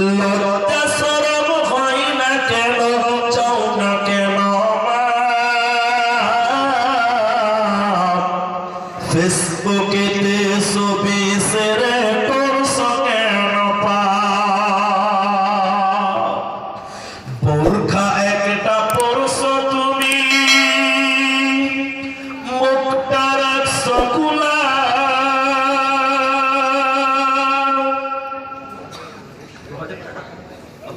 Lord.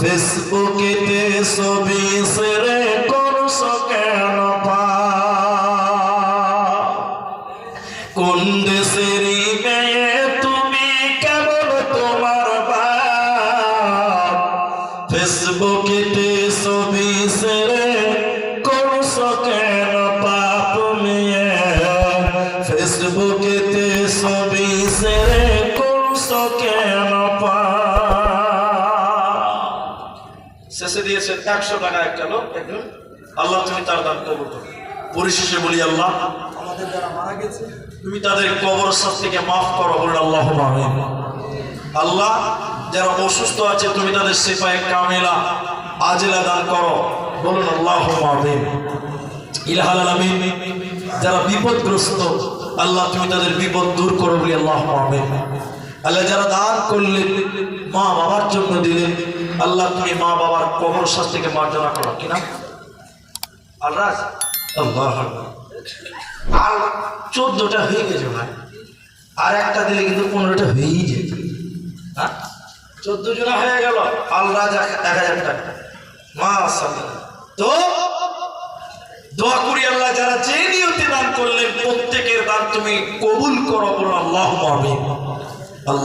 ফেসবুকেতে ছবি সেরে করছ কেন কোন দেশের মেয়ে তুমি কেমন তোমার বাপ ফেসবুকেতে ছবি সেরে দিয়েছে একশো টাকা একটা লোক একজন আল্লাহ তুমি তার দান কবর করো। পরিশেষে বলি, আল্লাহ, আমাদের যারা মারা গেছে, তুমি তাদের কবর সব থেকে মাফ করো বলুন আল্লাহ আল্লাহ, যারা অসুস্থ আছে, তুমি তাদের সেপায় কামেলা, আজেলা দান করো বলুন আল্লাহ ইলাহাল যারা বিপদগ্রস্ত, আল্লাহ, তুমি তাদের বিপদ দূর করো বলে আল্লাহ। আল্লাহ, যারা দান করলেন মা বাবার জন্য দিলেন আল্লাহ তুমি মা বাবার কবর শাস্তিকে মার্জনা করো কিনা আল্লাহ আর চোদ্দটা হয়ে গেছে ভাই। আর একটা দিলে কিন্তু পনেরোটা হয়েই যেত। হ্যাঁ? চোদ্দ জনা হয়ে গেল। আল্লাহ এক হাজার টাকা। মা তো দোয়া করি আল্লাহ, যারা যে নিয়তে দান করলেন, প্রত্যেকের দান তুমি কবুল করো বলো আল্লাহ আল্লাহ